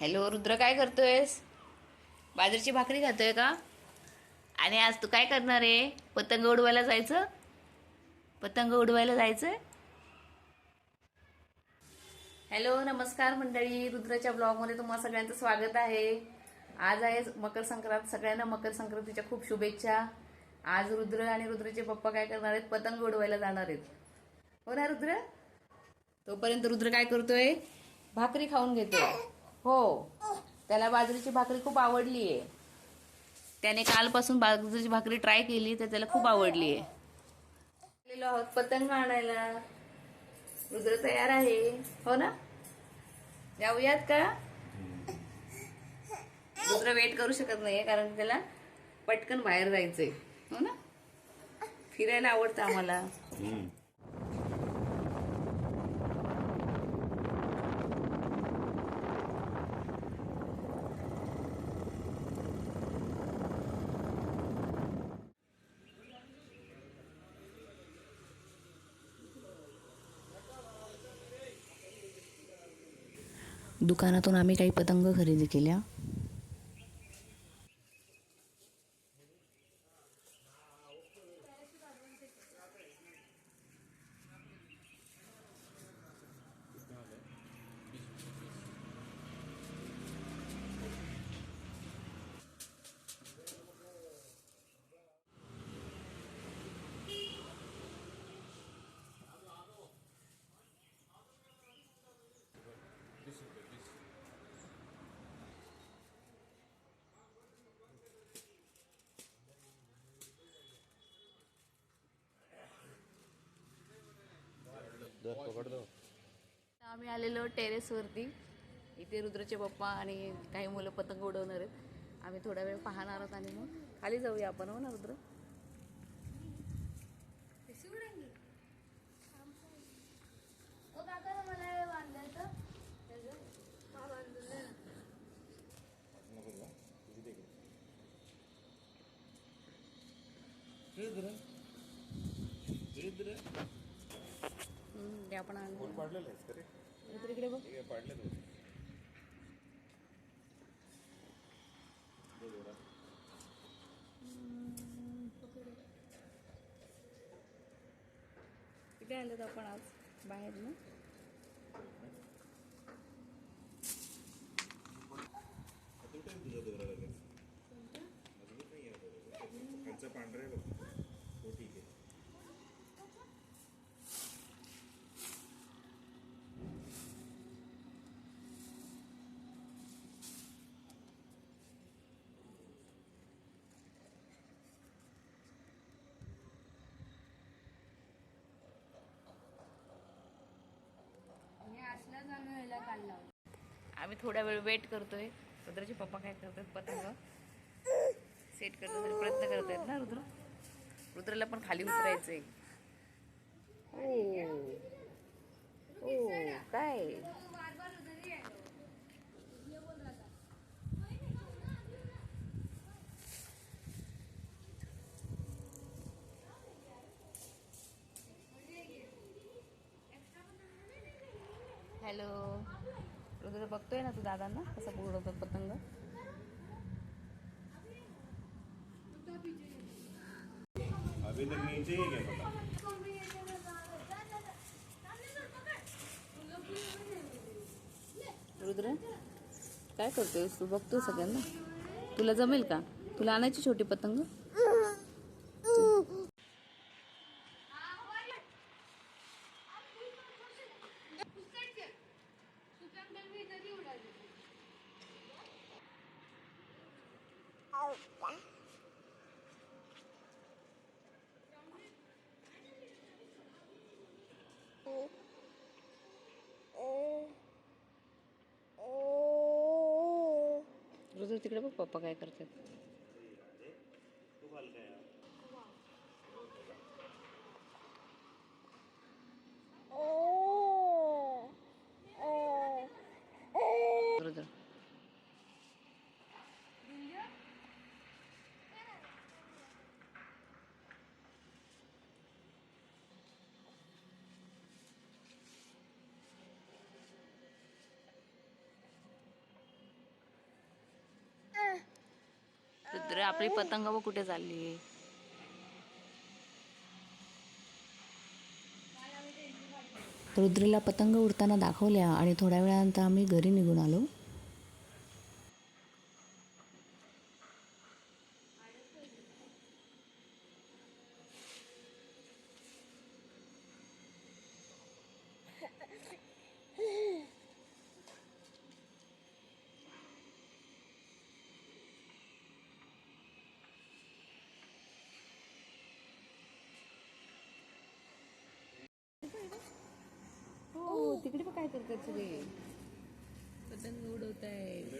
Hello Rudra काय करतोयस? बाजरीची भाकरी खातोय का? आणि आज तू काय करणार आहे? पतंग उडवायला जायचं? पतंग उडवायला जायचं हॅलो नमस्कार मंडळी. रुद्राच्या ब्लॉगमध्ये तुम्हाला सगळ्यांचं स्वागत आहे. आज आहे मकर संक्रांत. सगळ्यांना मकर संक्रांतीच्या खूप शुभेच्छा. आज रुद्र आणि रुद्रचे पप्पा काय करणार आहेत? पतंग उडवायला जाणार आहेत. हो ना रुद्र? तोपर्यंत रुद्र काय करतोय? भाकरी खाऊन घेतोय. हो. त्याला बाजरीची भाकरी खूप आवडली आहे त्याने कालपासून बाजरीची भाकरी ट्राय केली तर त्याला खूप आवडली आहे आहोत पतंग आणायला. रुद्र तयार आहे. हो ना? जाऊयात का? रुद्र वेट करू शकत नाहीये कारण त्याला पटकन बाहेर जायचंय. हो ना? फिरायला आवडतं आम्हाला. दुकानातून आम्ही काही पतंग खरेदी केल्या. आम्ही आलेलो टेरेसवरती. इथे रुद्रचे पप्पा आणि काही मुलं पतंग उडवणार आहेत. आम्ही थोडा वेळ पाहणार आहोत आणि मग खाली जाऊया आपण हो ना रुद्र ओ काका मला हे बांधायचं त्याचं हा बांधून दे ना. हम्म, ते आपण आणलं. इकडे बघ. हे इकडे आलो आपण आज बाहेर ना. कुठे आहे तुझा दोरा लगेच मजबूत नाही आहे दोरा. खालचं पांढरं आहे बघ हो ठीक आहे आणि असलाच आम्ही थोडा वेळ वेट करतोय. रुद्रचे पप्पा काय करतात पतंग सेट करण्यासाठी प्रयत्न करत आहेत ना रुद्र? रुद्रला पण खाली उतरायचंय. ओ ओ काय? हॅलो. रुद्र बघतोय ना तू दादांना कसं उडवतात पतंग अभी तक नीचे ही गया पता रुद्र काय करतोयस? तू बघतोय सगळ्यांना? तुला जमेल का? तुला आणायची छोटी पतंग? रुद्र तिकडे बघ पप्पा काय करतात. ओ ओ ओ तर आपली पतंग व कुठे चालली. रुद्रीला पतंग उडताना दाखवल्या आणि थोड्या वेळानंतर आम्ही घरी निघून आलो. तिकडे पण काय करतात सगळे पतंग उडवत आहे